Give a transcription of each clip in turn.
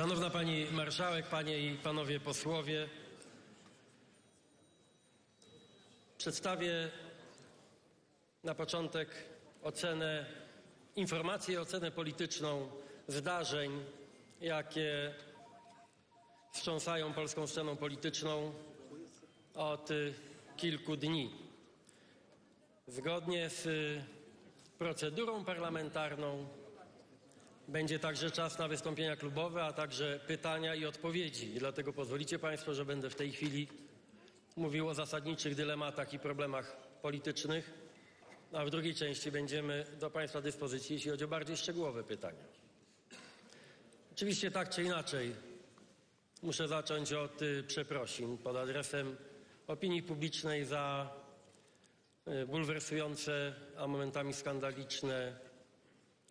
Szanowna Pani Marszałek, Panie i Panowie Posłowie. Przedstawię na początek ocenę, informację ocenę polityczną zdarzeń, jakie wstrząsają polską sceną polityczną od kilku dni. Zgodnie z procedurą parlamentarną będzie także czas na wystąpienia klubowe, a także pytania i odpowiedzi. Dlatego pozwolicie Państwo, że będę w tej chwili mówił o zasadniczych dylematach i problemach politycznych, a w drugiej części będziemy do Państwa dyspozycji, jeśli chodzi o bardziej szczegółowe pytania. Oczywiście tak czy inaczej muszę zacząć od y, przeprosin pod adresem opinii publicznej za y, bulwersujące, a momentami skandaliczne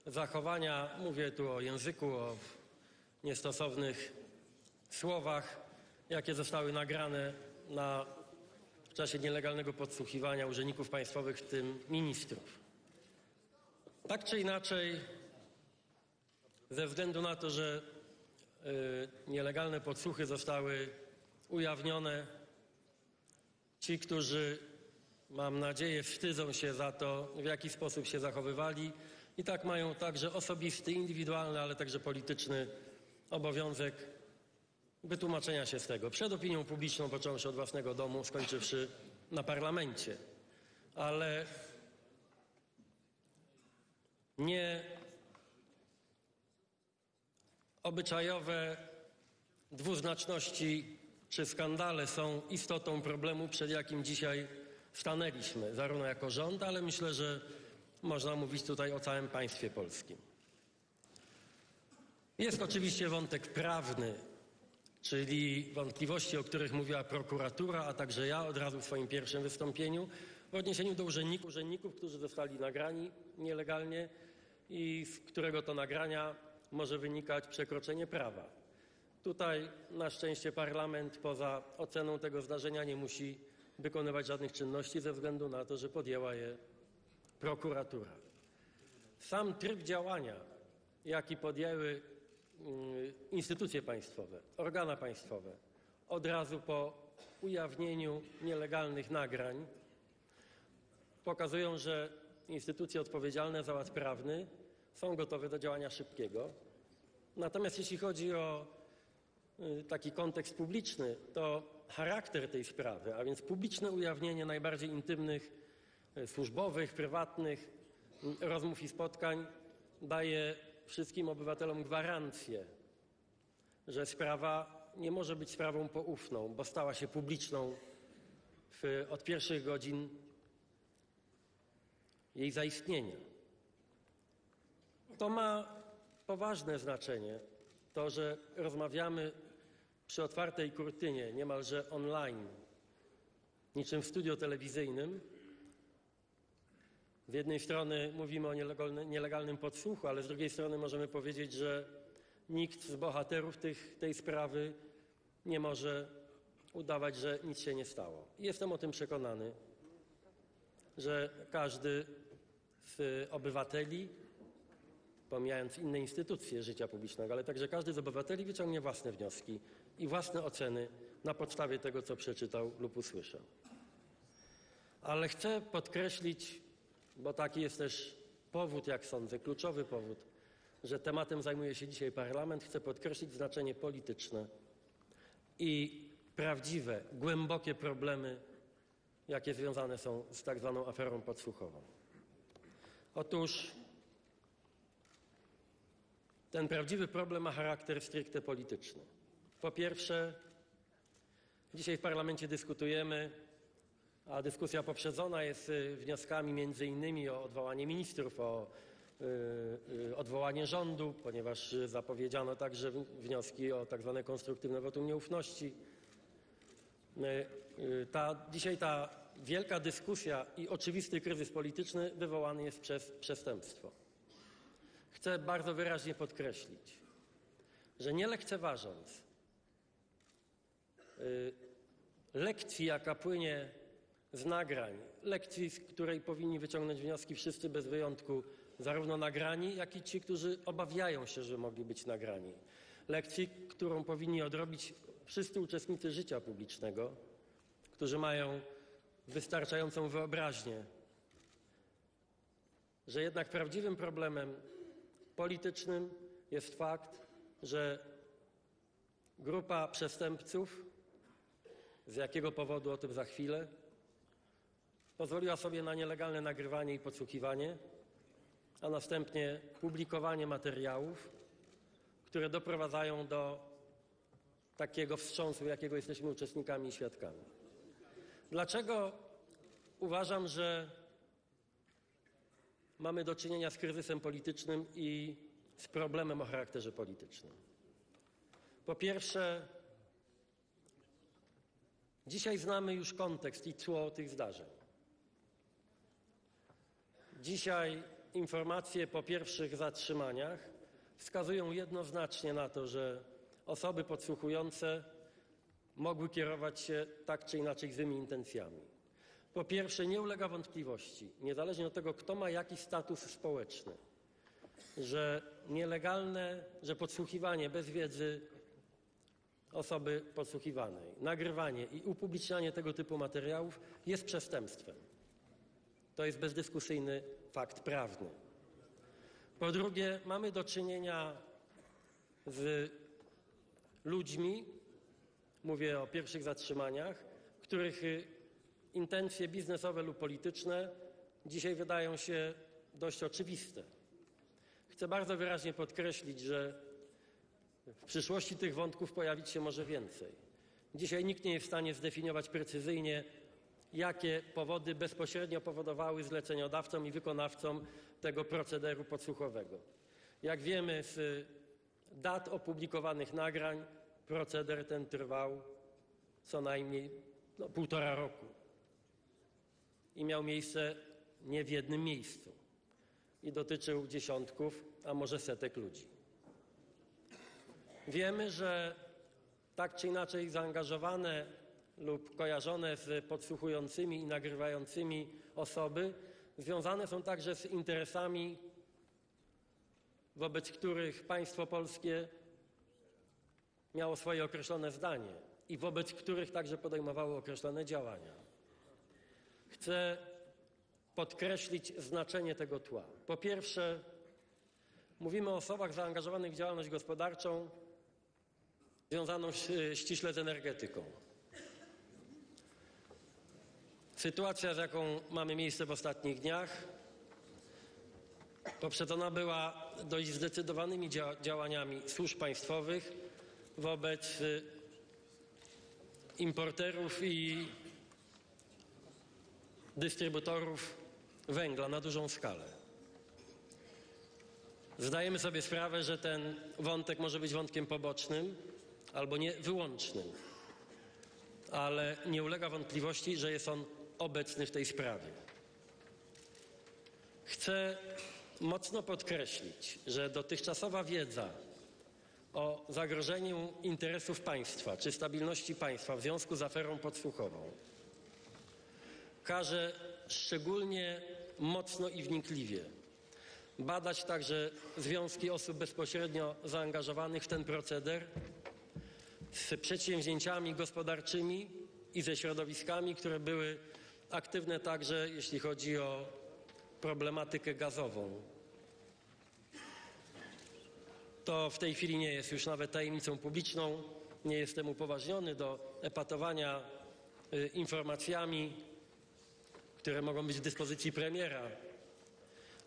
zachowania. Mówię tu o języku, o niestosownych słowach, jakie zostały nagrane na, w czasie nielegalnego podsłuchiwania urzędników państwowych, w tym ministrów. Tak czy inaczej, ze względu na to, że y, nielegalne podsłuchy zostały ujawnione, ci, którzy mam nadzieję, wstydzą się za to, w jaki sposób się zachowywali i tak mają także osobisty, indywidualny, ale także polityczny obowiązek wytłumaczenia się z tego. Przed opinią publiczną, począwszy od własnego domu, skończywszy na parlamencie. Ale nie obyczajowe dwuznaczności czy skandale są istotą problemu, przed jakim dzisiaj stanęliśmy, zarówno jako rząd, ale myślę, że można mówić tutaj o całym państwie polskim. Jest oczywiście wątek prawny, czyli wątpliwości, o których mówiła prokuratura, a także ja od razu w swoim pierwszym wystąpieniu w odniesieniu do urzędników, urzędników którzy zostali nagrani nielegalnie i z którego to nagrania może wynikać przekroczenie prawa. Tutaj na szczęście parlament poza oceną tego zdarzenia nie musi wykonywać żadnych czynności ze względu na to, że podjęła je prokuratura. Sam tryb działania, jaki podjęły mm, instytucje państwowe, organa państwowe, od razu po ujawnieniu nielegalnych nagrań, pokazują, że instytucje odpowiedzialne za ład prawny są gotowe do działania szybkiego. Natomiast jeśli chodzi o y, taki kontekst publiczny, to charakter tej sprawy, a więc publiczne ujawnienie najbardziej intymnych, służbowych, prywatnych rozmów i spotkań daje wszystkim obywatelom gwarancję, że sprawa nie może być sprawą poufną, bo stała się publiczną w, od pierwszych godzin jej zaistnienia. To ma poważne znaczenie, to, że rozmawiamy przy otwartej kurtynie, niemalże online, niczym w studio telewizyjnym. Z jednej strony mówimy o nielegalnym, podsłuchu, ale z drugiej strony możemy powiedzieć, że nikt z bohaterów tych, tej sprawy nie może udawać, że nic się nie stało. I jestem o tym przekonany, że każdy z obywateli, pomijając inne instytucje życia publicznego, ale także każdy z obywateli wyciągnie własne wnioski i własne oceny na podstawie tego, co przeczytał lub usłyszał. Ale chcę podkreślić, bo taki jest też powód, jak sądzę, kluczowy powód, że tematem zajmuje się dzisiaj parlament, chcę podkreślić znaczenie polityczne i prawdziwe, głębokie problemy, jakie związane są z tak zwaną aferą podsłuchową. Otóż ten prawdziwy problem ma charakter stricte polityczny. Po pierwsze, dzisiaj w parlamencie dyskutujemy, a dyskusja poprzedzona jest y, wnioskami między innymi o odwołanie ministrów, o y, y, odwołanie rządu, ponieważ zapowiedziano także wnioski o tak zwane konstruktywne wotum nieufności. Ta, dzisiaj ta wielka dyskusja i oczywisty kryzys polityczny wywołany jest przez przestępstwo. Chcę bardzo wyraźnie podkreślić, że nie lekceważąc lekcji, jaka płynie z nagrań, lekcji, z której powinni wyciągnąć wnioski wszyscy bez wyjątku, zarówno nagrani, jak i ci, którzy obawiają się, że mogli być nagrani. Lekcji, którą powinni odrobić wszyscy uczestnicy życia publicznego, którzy mają wystarczającą wyobraźnię, że jednak prawdziwym problemem politycznym jest fakt, że grupa przestępców, z jakiego powodu o tym za chwilę, pozwoliła sobie na nielegalne nagrywanie i podsłuchiwanie, a następnie publikowanie materiałów, które doprowadzają do takiego wstrząsu, jakiego jesteśmy uczestnikami i świadkami. Dlaczego uważam, że mamy do czynienia z kryzysem politycznym i z problemem o charakterze politycznym? Po pierwsze, dzisiaj znamy już kontekst i tło tych zdarzeń. Dzisiaj informacje po pierwszych zatrzymaniach wskazują jednoznacznie na to, że osoby podsłuchujące mogły kierować się tak czy inaczej złymi intencjami. Po pierwsze, nie ulega wątpliwości, niezależnie od tego, kto ma jaki status społeczny, że nielegalne, że podsłuchiwanie bez wiedzy osoby podsłuchiwanej, nagrywanie i upublicznianie tego typu materiałów jest przestępstwem. To jest bezdyskusyjny fakt prawny. Po drugie, mamy do czynienia z ludźmi, mówię o pierwszych zatrzymaniach, których intencje biznesowe lub polityczne dzisiaj wydają się dość oczywiste. Chcę bardzo wyraźnie podkreślić, że w przyszłości tych wątków pojawić się może więcej. Dzisiaj nikt nie jest w stanie zdefiniować precyzyjnie, jakie powody bezpośrednio powodowały zleceniodawcom i wykonawcom tego procederu podsłuchowego. Jak wiemy z dat opublikowanych nagrań, proceder ten trwał co najmniej no, półtora roku i miał miejsce nie w jednym miejscu i dotyczył dziesiątków, a może setek ludzi. Wiemy, że tak czy inaczej zaangażowane lub kojarzone z podsłuchującymi i nagrywającymi osoby związane są także z interesami, wobec których państwo polskie miało swoje określone zdanie i wobec których także podejmowało określone działania. Chcę podkreślić znaczenie tego tła. Po pierwsze, mówimy o osobach zaangażowanych w działalność gospodarczą związaną ściśle z energetyką. Sytuacja, z jaką mamy miejsce w ostatnich dniach, poprzedzona była dość zdecydowanymi dzia działaniami służb państwowych wobec y, importerów i dystrybutorów węgla na dużą skalę. Zdajemy sobie sprawę, że ten wątek może być wątkiem pobocznym albo nie wyłącznym, ale nie ulega wątpliwości, że jest on obecny w tej sprawie. Chcę mocno podkreślić, że dotychczasowa wiedza o zagrożeniu interesów państwa czy stabilności państwa w związku z aferą podsłuchową każe szczególnie mocno i wnikliwie badać także związki osób bezpośrednio zaangażowanych w ten proceder z przedsięwzięciami gospodarczymi i ze środowiskami, które były aktywne także jeśli chodzi o problematykę gazową. To w tej chwili nie jest już nawet tajemnicą publiczną. Nie jestem upoważniony do epatowania y, informacjami, które mogą być w dyspozycji premiera,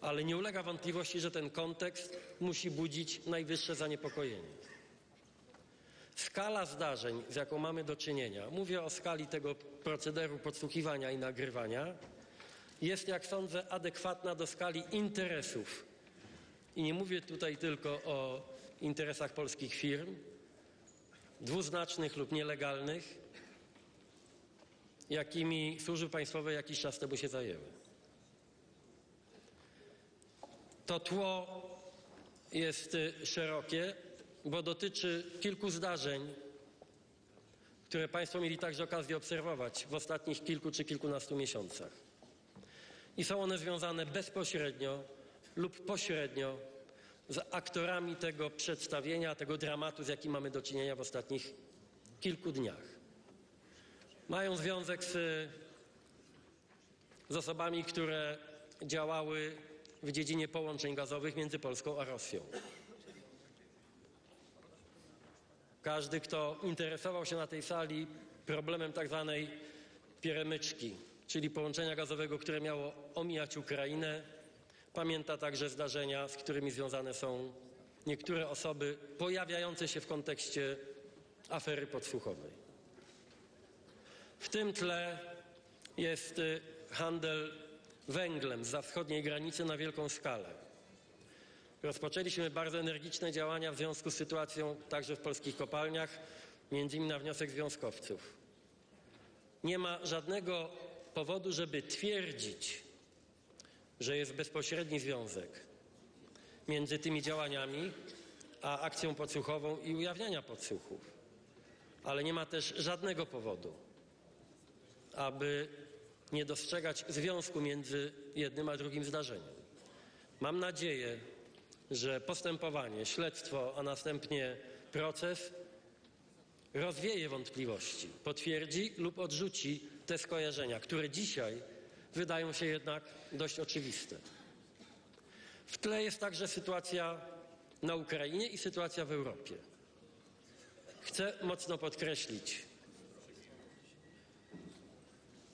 ale nie ulega wątpliwości, że ten kontekst musi budzić najwyższe zaniepokojenie. Skala zdarzeń, z jaką mamy do czynienia, mówię o skali tego procederu podsłuchiwania i nagrywania, jest, jak sądzę, adekwatna do skali interesów. I nie mówię tutaj tylko o interesach polskich firm, dwuznacznych lub nielegalnych, jakimi służby państwowe jakiś czas temu się zajęły. To tło jest y, szerokie, bo dotyczy kilku zdarzeń, które Państwo mieli także okazję obserwować w ostatnich kilku czy kilkunastu miesiącach. I są one związane bezpośrednio lub pośrednio z aktorami tego przedstawienia, tego dramatu, z jakim mamy do czynienia w ostatnich kilku dniach. Mają związek z, z osobami, które działały w dziedzinie połączeń gazowych między Polską a Rosją. Każdy, kto interesował się na tej sali problemem tak zwanej pieremyczki, czyli połączenia gazowego, które miało omijać Ukrainę, pamięta także zdarzenia, z którymi związane są niektóre osoby pojawiające się w kontekście afery podsłuchowej. W tym tle jest y, handel węglem za wschodniej granicy na wielką skalę. Rozpoczęliśmy bardzo energiczne działania w związku z sytuacją także w polskich kopalniach, między innymi na wniosek związkowców. Nie ma żadnego powodu, żeby twierdzić, że jest bezpośredni związek między tymi działaniami a akcją podsłuchową i ujawniania podsłuchów. Ale nie ma też żadnego powodu, aby nie dostrzegać związku między jednym a drugim zdarzeniem. Mam nadzieję, że postępowanie, śledztwo, a następnie proces rozwieje wątpliwości, potwierdzi lub odrzuci te skojarzenia, które dzisiaj wydają się jednak dość oczywiste. W tle jest także sytuacja na Ukrainie i sytuacja w Europie. Chcę mocno podkreślić,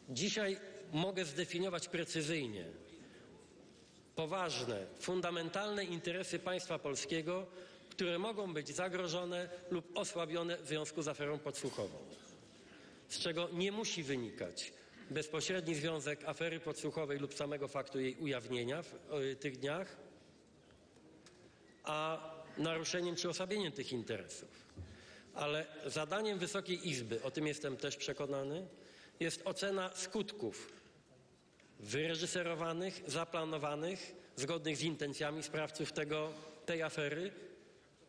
dzisiaj mogę zdefiniować precyzyjnie poważne, fundamentalne interesy państwa polskiego, które mogą być zagrożone lub osłabione w związku z aferą podsłuchową, z czego nie musi wynikać bezpośredni związek afery podsłuchowej lub samego faktu jej ujawnienia w tych dniach, a naruszeniem czy osłabieniem tych interesów. Ale zadaniem Wysokiej Izby, o tym jestem też przekonany, jest ocena skutków wyreżyserowanych, zaplanowanych, zgodnych z intencjami sprawców tego, tej afery,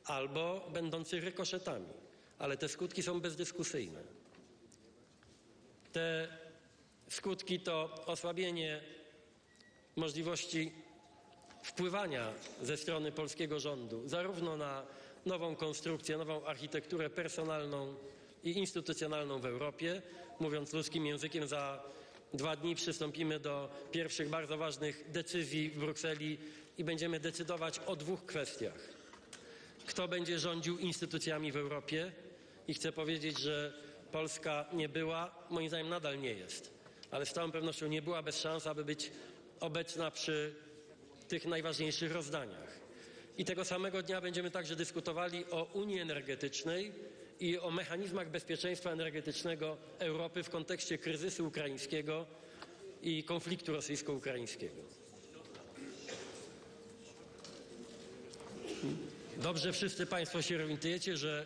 albo będących rykoszetami. Ale te skutki są bezdyskusyjne. Te skutki to osłabienie możliwości wpływania ze strony polskiego rządu zarówno na nową konstrukcję, nową architekturę personalną i instytucjonalną w Europie. Mówiąc ludzkim językiem, za dwa dni przystąpimy do pierwszych bardzo ważnych decyzji w Brukseli i będziemy decydować o dwóch kwestiach. Kto będzie rządził instytucjami w Europie? I chcę powiedzieć, że Polska nie była, moim zdaniem nadal nie jest, ale z całą pewnością nie była bez szans, aby być obecna przy tych najważniejszych rozdaniach. I tego samego dnia będziemy także dyskutowali o Unii Energetycznej i o mechanizmach bezpieczeństwa energetycznego Europy w kontekście kryzysu ukraińskiego i konfliktu rosyjsko-ukraińskiego. Dobrze wszyscy Państwo się orientujecie, że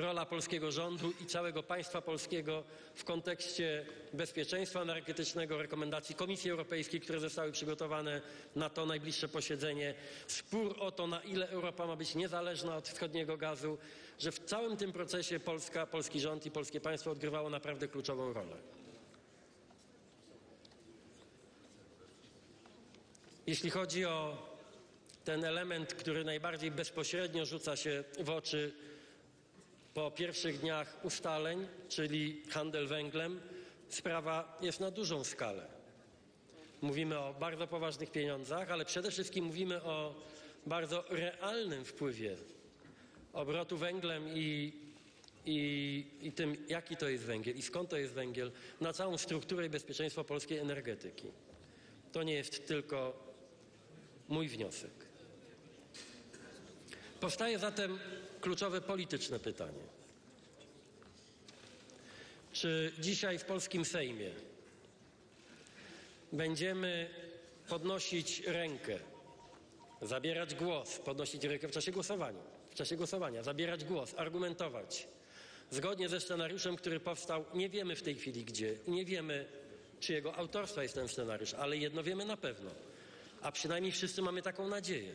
rola polskiego rządu i całego państwa polskiego w kontekście bezpieczeństwa energetycznego, rekomendacji Komisji Europejskiej, które zostały przygotowane na to najbliższe posiedzenie, spór o to, na ile Europa ma być niezależna od wschodniego gazu, że w całym tym procesie Polska, polski rząd i polskie państwo odgrywało naprawdę kluczową rolę. Jeśli chodzi o ten element, który najbardziej bezpośrednio rzuca się w oczy po pierwszych dniach ustaleń, czyli handel węglem, sprawa jest na dużą skalę. Mówimy o bardzo poważnych pieniądzach, ale przede wszystkim mówimy o bardzo realnym wpływie obrotu węglem i, i, i tym, jaki to jest węgiel i skąd to jest węgiel, na całą strukturę i bezpieczeństwo polskiej energetyki. To nie jest tylko mój wniosek. Powstaje zatem kluczowe polityczne pytanie. Czy dzisiaj w polskim Sejmie będziemy podnosić rękę, zabierać głos, podnosić rękę w czasie głosowania, w czasie głosowania, zabierać głos, argumentować zgodnie ze scenariuszem, który powstał, nie wiemy w tej chwili gdzie. Nie wiemy, czyjego autorstwa jest ten scenariusz, ale jedno wiemy na pewno, a przynajmniej wszyscy mamy taką nadzieję,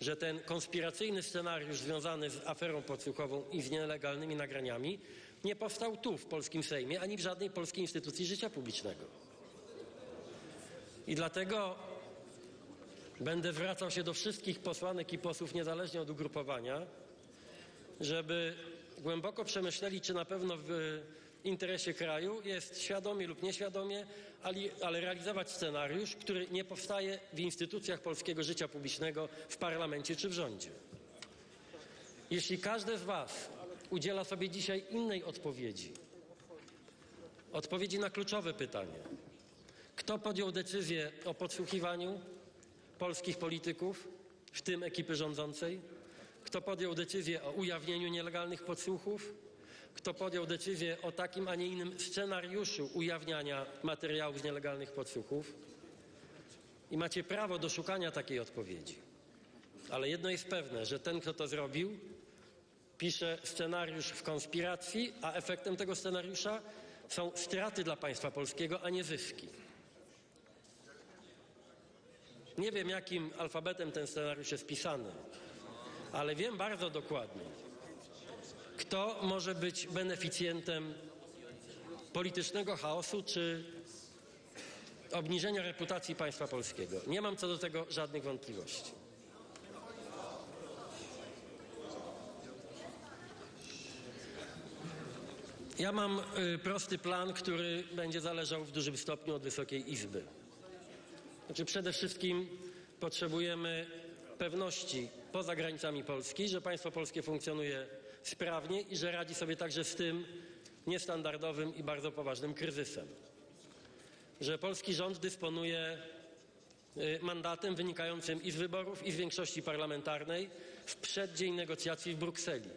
że ten konspiracyjny scenariusz związany z aferą podsłuchową i z nielegalnymi nagraniami nie powstał tu, w polskim Sejmie, ani w żadnej polskiej instytucji życia publicznego. I dlatego będę zwracał się do wszystkich posłanek i posłów, niezależnie od ugrupowania, żeby głęboko przemyśleli, czy na pewno interesie kraju jest świadomie lub nieświadomie, ale, ale realizować scenariusz, który nie powstaje w instytucjach polskiego życia publicznego, w parlamencie czy w rządzie. Jeśli każdy z Was udziela sobie dzisiaj innej odpowiedzi, odpowiedzi na kluczowe pytanie, kto podjął decyzję o podsłuchiwaniu polskich polityków, w tym ekipy rządzącej, kto podjął decyzję o ujawnieniu nielegalnych podsłuchów, kto podjął decyzję o takim, a nie innym scenariuszu ujawniania materiałów z nielegalnych podsłuchów. I macie prawo do szukania takiej odpowiedzi. Ale jedno jest pewne, że ten, kto to zrobił, pisze scenariusz w konspiracji, a efektem tego scenariusza są straty dla państwa polskiego, a nie zyski. Nie wiem, jakim alfabetem ten scenariusz jest pisany, ale wiem bardzo dokładnie, kto może być beneficjentem politycznego chaosu czy obniżenia reputacji państwa polskiego. Nie mam co do tego żadnych wątpliwości. Ja mam y, prosty plan, który będzie zależał w dużym stopniu od Wysokiej Izby. Znaczy przede wszystkim potrzebujemy pewności poza granicami Polski, że państwo polskie funkcjonuje sprawnie i że radzi sobie także z tym niestandardowym i bardzo poważnym kryzysem. Że polski rząd dysponuje y, mandatem wynikającym i z wyborów, i z większości parlamentarnej w przeddzień negocjacji w Brukseli.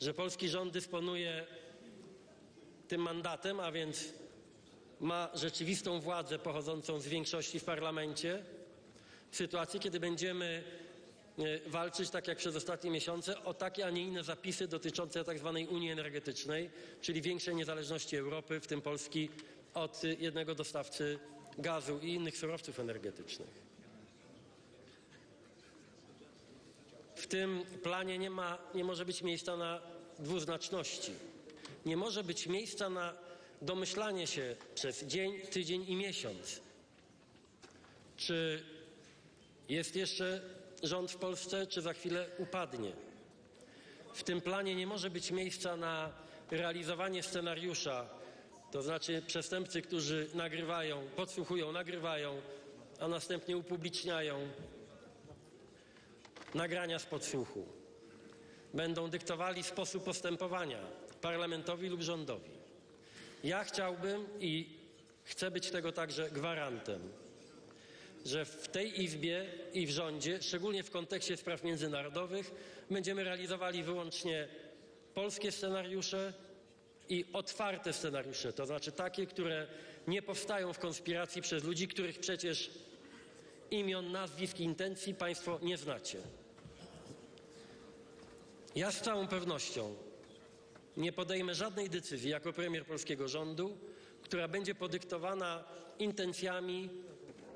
Że polski rząd dysponuje tym mandatem, a więc ma rzeczywistą władzę pochodzącą z większości w parlamencie, w sytuacji, kiedy będziemy walczyć, tak jak przez ostatnie miesiące, o takie, a nie inne zapisy dotyczące tzw. Tak Unii Energetycznej, czyli większej niezależności Europy, w tym Polski, od jednego dostawcy gazu i innych surowców energetycznych. W tym planie nie, ma, nie może być miejsca na dwuznaczności. Nie może być miejsca na domyślanie się przez dzień, tydzień i miesiąc, czy jest jeszcze rząd w Polsce, czy za chwilę upadnie. W tym planie nie może być miejsca na realizowanie scenariusza, to znaczy przestępcy, którzy nagrywają, podsłuchują, nagrywają, a następnie upubliczniają nagrania z podsłuchu. Będą dyktowali sposób postępowania parlamentowi lub rządowi. Ja chciałbym i chcę być tego także gwarantem, że w tej Izbie i w rządzie, szczególnie w kontekście spraw międzynarodowych, będziemy realizowali wyłącznie polskie scenariusze i otwarte scenariusze, to znaczy takie, które nie powstają w konspiracji przez ludzi, których przecież imion, nazwisk intencji Państwo nie znacie. Ja z całą pewnością nie podejmę żadnej decyzji jako premier polskiego rządu, która będzie podyktowana intencjami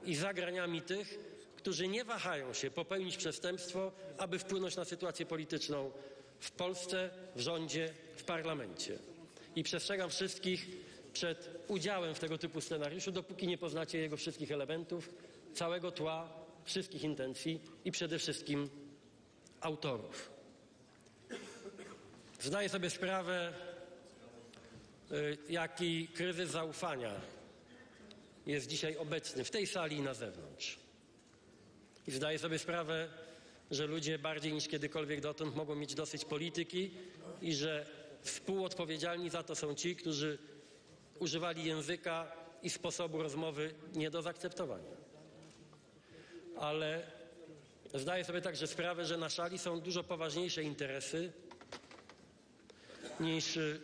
i zagraniami tych, którzy nie wahają się popełnić przestępstwo, aby wpłynąć na sytuację polityczną w Polsce, w rządzie, w parlamencie. I przestrzegam wszystkich przed udziałem w tego typu scenariuszu, dopóki nie poznacie jego wszystkich elementów, całego tła, wszystkich intencji i przede wszystkim autorów. Zdaję sobie sprawę, y, jaki kryzys zaufania jest dzisiaj obecny w tej sali i na zewnątrz. I zdaję sobie sprawę, że ludzie bardziej niż kiedykolwiek dotąd mogą mieć dosyć polityki i że współodpowiedzialni za to są ci, którzy używali języka i sposobu rozmowy nie do zaakceptowania. Ale zdaję sobie także sprawę, że na szali są dużo poważniejsze interesy niż y,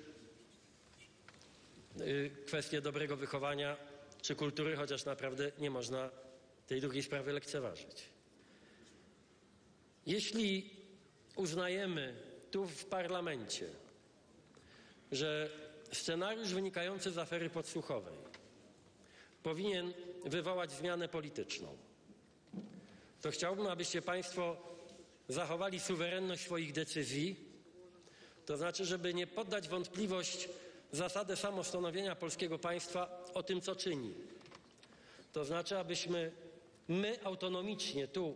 kwestie dobrego wychowania czy kultury, chociaż naprawdę nie można tej drugiej sprawy lekceważyć. Jeśli uznajemy tu w parlamencie, że scenariusz wynikający z afery podsłuchowej powinien wywołać zmianę polityczną, to chciałbym, abyście Państwo zachowali suwerenność swoich decyzji to znaczy, żeby nie poddać wątpliwość zasadę samostanowienia polskiego państwa o tym, co czyni. To znaczy, abyśmy my autonomicznie tu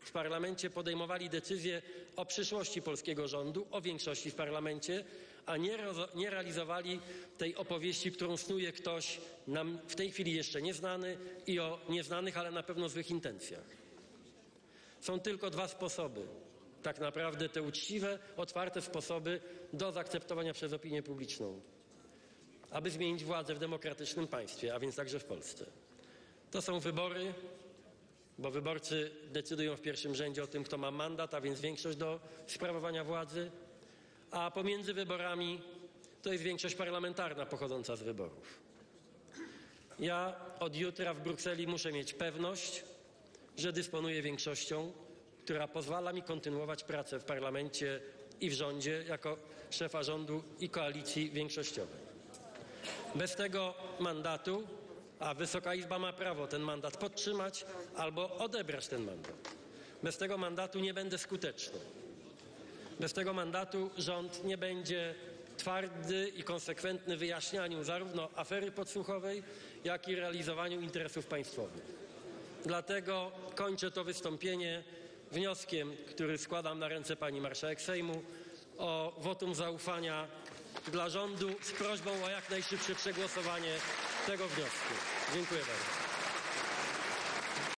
w parlamencie podejmowali decyzje o przyszłości polskiego rządu, o większości w parlamencie, a nie, nie realizowali tej opowieści, którą snuje ktoś nam w tej chwili jeszcze nieznany i o nieznanych, ale na pewno złych intencjach. Są tylko dwa sposoby, tak naprawdę te uczciwe, otwarte sposoby do zaakceptowania przez opinię publiczną, aby zmienić władzę w demokratycznym państwie, a więc także w Polsce. To są wybory, bo wyborcy decydują w pierwszym rzędzie o tym, kto ma mandat, a więc większość do sprawowania władzy, a pomiędzy wyborami to jest większość parlamentarna pochodząca z wyborów. Ja od jutra w Brukseli muszę mieć pewność, że dysponuję większością, która pozwala mi kontynuować pracę w parlamencie i w rządzie jako szefa rządu i koalicji większościowej. Bez tego mandatu, a Wysoka Izba ma prawo ten mandat podtrzymać albo odebrać ten mandat. Bez tego mandatu nie będę skuteczny. Bez tego mandatu rząd nie będzie twardy i konsekwentny w wyjaśnianiu zarówno afery podsłuchowej, jak i realizowaniu interesów państwowych. Dlatego kończę to wystąpienie wnioskiem, który składam na ręce pani marszałek Sejmu o wotum zaufania dla rządu z prośbą o jak najszybsze przegłosowanie tego wniosku. Dziękuję bardzo.